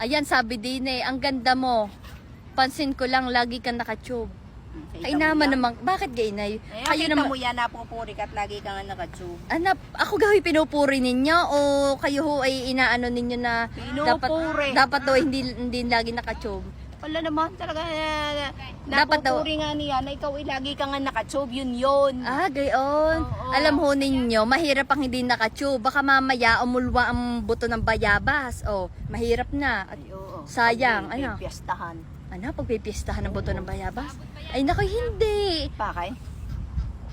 Ayan, sabi din eh, ang ganda mo. Pansin ko lang, lagi kang nakatube. Kita Ay naman naman, bakit gainay? Eh, Kayo kita naman, mo yan, napupuri ka at lagi ka nga nakatube. Anap, ako gawi pinupuri ninyo o kayo ho ay inaano ninyo na dapat Pinupuri. dapat daw hindi hindi lagi nakatube. Wala naman talaga. eh, Dapat daw- nga niya na ikaw ay lagi ka nga nakatube. Yun yun. Ah, gayon. Oo. Alam ho ninyo, mahirap ang hindi nakatube. Baka mamaya umulwa ang buto ng bayabas. Oh, mahirap na. At, Ay, oo. Sayang, ano? Piyastahan. ano, pagpipistahan ng buto ng bayabas? Ay, naku, hindi. Pakay?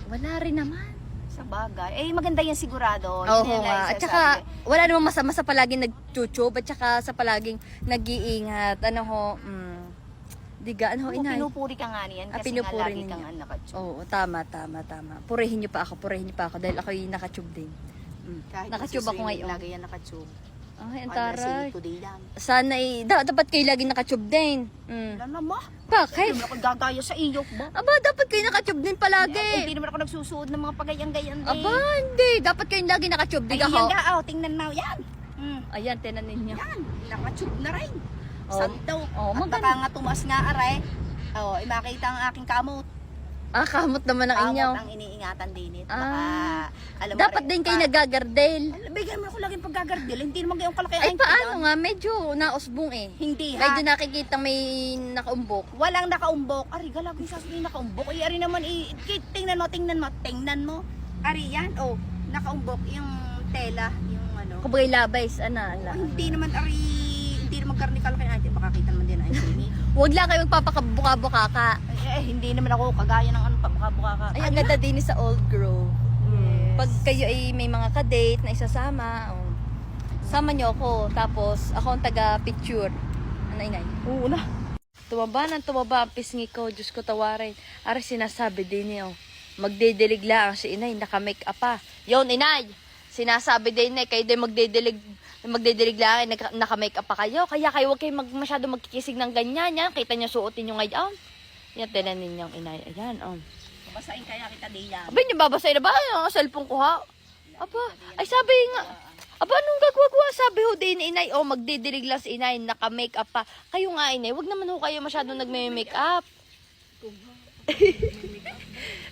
Wala rin naman. Sa bagay. Eh, maganda yan sigurado. Oo Yun yan nga. ang At saka, wala namang masama sa palaging nag-tube at saka sa palaging nag-iingat. Ano ho, mm, diga, ano ho, inay? pinupuri ka nga niyan Ah, kasi nga pinupuri lagi ninyo. kang nga nakatube. Oo, tama, tama, tama. Purihin niyo pa ako, purihin niyo pa ako dahil ako yung nakatube din. Mm. Kahit Nakatube ako ngayon. Lagi yan nakatube. Ay, ang taray. Sana eh, da- dapat kayo lagi nakatube din. Mm. Wala naman. Bakit? Hindi ako gagaya sa iyo ba? Aba, dapat kayo nakatube din palagi. hindi naman ako nagsusuod ng mga pagayang-gayan din. Aba, hindi. Dapat kayo lagi nakatube. Ay, Diga yan ho. nga, oh, tingnan mo, yan. Mm, Ayan, tinan ninyo. yan, nakatube na rin. Oh. Santo. Oh, At maganda. baka nga tumas nga aray. Oh, eh, makita ang aking kamot. Ah, kamot naman ang Kamot inyo. ang iniingatan din ito. Ah. Baka, alam mo, Dapat aray, din kayo pa- nagagardel. Bigyan mo ako laging paggagardil. Hindi naman gayong kalaki. Ay, paano nga? Medyo nausbong eh. Hindi ha. Medyo nakikita may nakaumbok. Walang nakaumbok. Ari, galagi sasabihin nakaumbok. Ay, ari naman, i, tingnan mo, tingnan mo, tingnan mo. Ari, yan, oh, nakaumbok yung tela, yung ano. Kubay labays, ana, ala. Oh, hindi naman, ari, hindi naman karni kalaki. Ay, makakita naman din ay sini. Huwag lang kayo magpapakabuka-buka ka. Ay, eh, hindi naman ako kagaya ng ano, pabuka-buka ka. Ay, ang ganda din sa Old Grove. Yes. Pag kayo ay may mga kadate na isasama, oh, sama nyo ako. Tapos, ako ang taga-picture. Ano, inay? Oo na. Tumaba ng tumaba ang pisngi ko. Diyos ko tawarin. Ara sinasabi din niyo. Magdidilig lang si inay. Naka-make up pa. Yon inay. Sinasabi din niya. Kayo din magdidilig magdidilig lang. Naka- Naka-make up pa kayo. Kaya kayo huwag kayo mag, masyado magkikisig ng ganyan. Yan. Kita niyo suotin yung ngayon. Yan. Tinan ninyong inay. Ayan. Oh. Basahin kaya kita diyan. Aba, niyo babasay na ba? Yung cellphone ko ha? Aba, ay sabi nga. Aba, nung gagwagwa, sabi ho din inay, oh, magdidilig lang si inay, naka-make up pa. Kayo nga inay, wag naman ho kayo masyado nagme-make up.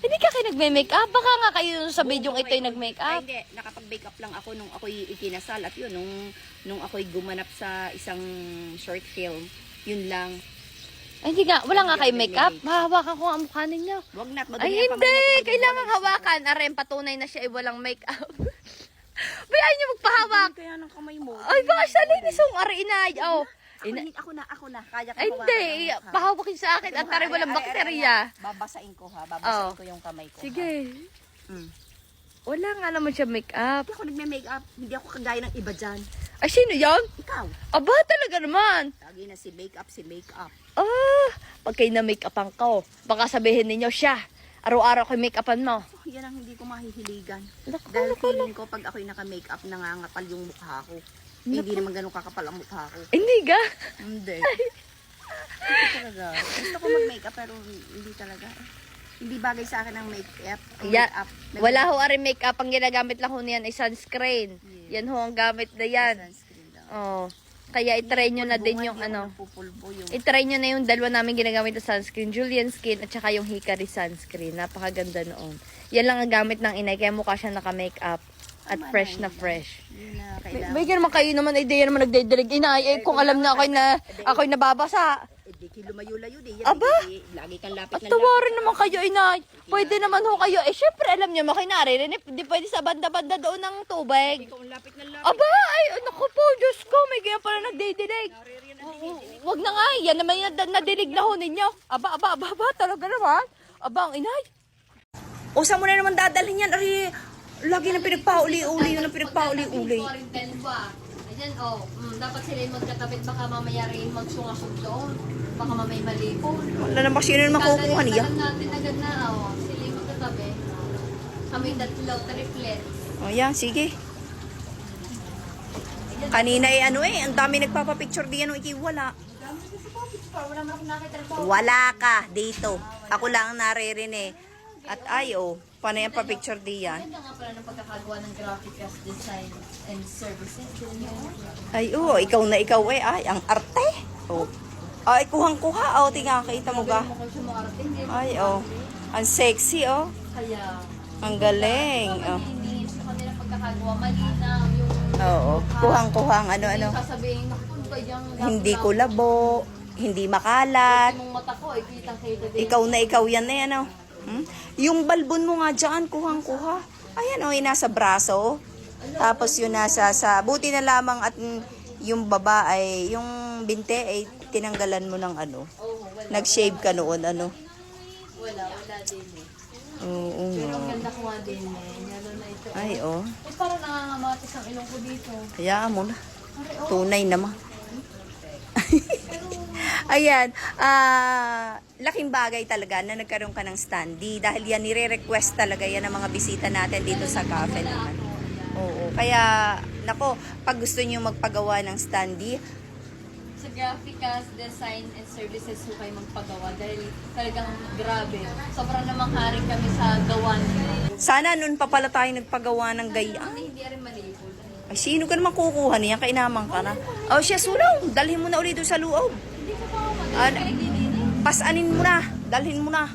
Hindi ka kayo nagme-make up. Baka nga kayo sa video ito yung nag-make Ay, up. hindi. Nakapag-make up lang ako nung ako'y ikinasal. At yun, nung, nung ako'y gumanap sa isang short film. Yun lang. Ay, hindi nga, wala nga kayo make up. Mahawakan ko ang mukha ninyo. Huwag na. Ay, hindi. Kailangan ang hawakan. Arem, patunay na siya ay walang make up. Bayaan niyo magpahawak. Kaya ng kamay mo. Ay, baka siya linis yung ari inay. Oh. Ako, Ina- ako na, ako na. Kaya ko Ay, hawakan hindi. ang mukha. Pahawakin sa akin at tari walang Ay, ay, ay, bakterya. ay. Babasain ko ha. Babasain Oh. ko yung kamay ko. Sige. Ha? Mm. Wala nga naman siya make up. Hindi ako nagme-make up. Hindi ako kagaya ng iba dyan. Ay, sino yon? Ikaw. Aba, talaga naman. Lagi na si make up, si make up. Ah, pag kayo na make upan ko, baka sabihin ninyo siya. Araw-araw ko make upan mo. Oh, yan ang hindi ko mahihiligan. Naku, Dahil naku, feeling ko pag ako'y naka-make up, nangangapal yung mukha ko. Eh, hindi naman ganun kakapal ang mukha ko. Hindi ga. Hindi. hindi talaga. Gusto ko mag-make up pero hindi talaga. Hindi bagay sa akin ang make-up. Ang Ya, make-up. wala ho ari make up. Ang ginagamit lang ho niyan ay sunscreen. Yes. Yan ho ang gamit na yan. Sunscreen lang. Oh. Kaya itry nyo na din yung ano. yung I-try nyo na yung dalawa namin ginagamit na sunscreen, Julian Skin at saka yung Hikari sunscreen. Napakaganda noon. Yan lang ang gamit ng inay, kaya mukha siya naka-makeup at Tama fresh na na fresh. Yun na May, kailangan. may naman kayo naman, idea naman nagdidilig inay. Eh, kung alam na ako'y na, ako'y nababasa. Eh, di ki lumayo-layo di. Yan, Aba! di- lagi kang lapit At na tawarin naman kayo, inay. Pwede naman ho kayo. Eh, syempre, alam niyo, makinari rin. Di pwede sa banda-banda doon ng tubig. Lapit na lapit. Aba, ay, naku po, Diyos ko, may kaya pala nagdidilig. Wag na nga, yan naman yung nad- nadilig na ho ninyo. Aba, aba, aba, aba, talaga naman. Aba, ang inay. O saan mo na naman dadalhin yan? Ari, lagi na pinagpauli-uli yun ang pinagpauli-uli. Ayan, oh, mm, dapat sila yung magkatabit, baka mamaya rin magsungasog doon. Baka mamaya malipon. Wala naman sino naman kukuha niya. Tagal natin agad na, oh, sila yung magkatabi. Kami tatlo, triplet. O yan, sige. Kanina eh ano eh, ang dami nagpapapicture diyan o ikiwala. Wala ka dito. Ako lang ang naririnig. At ay, oh, paano yan pa-picture di yan? Ganda nga pala ng pagkakagawa ng graphic as design and services. Ay, oo, ikaw na ikaw eh. Ay, ang arte. Oh. Ay, kuhang-kuha. Oh, tinga, kita mo ba? Ay, oh. Ang sexy, oh. Kaya, Ang galing. Oh. sa kanilang pagkakagawa, malinaw yung Oo. Kuhang-kuhang, ano-ano. Hindi sasabihin, ano Hindi kulabo. Hindi makalat. Din. Ikaw na ikaw yan eh, ano? Hmm? Yung balbon mo nga dyan, kuhang-kuha. Ayan, oh, yung nasa braso. Tapos yung nasa sa... Buti na lamang at mm, yung baba ay... Yung binte ay tinanggalan mo ng ano. Oo. Nag-shave ka noon, ano. Wala, wala din eh. Oo Pero nga. ang ganda ko nga din eh. Lalo na ito. Ay, oh. Eh, parang nangangamatis ang ilong ko dito. Hayaan mo na. Oh. Tunay naman. Ayan, ah, laking bagay talaga na nagkaroon ka ng standee dahil yan nire-request talaga yan ng mga bisita natin dito sa cafe naman. Oo, kaya nako, pag gusto niyo magpagawa ng standee, Sa Graphicas Design and Services ho kayo magpagawa dahil talagang grabe. Sobrang namang haring kami sa gawan. sana noon pa pala tayo nagpagawa ng gaya. Ano, hindi rin malibol. Ay, sino ka naman kukuha niyan? Kainaman ka na. Oh, siya sulaw. Dalhin mo na ulit doon sa loob. Hindi ko pa ako Ano? Pasanin mo na. Dalhin mo na.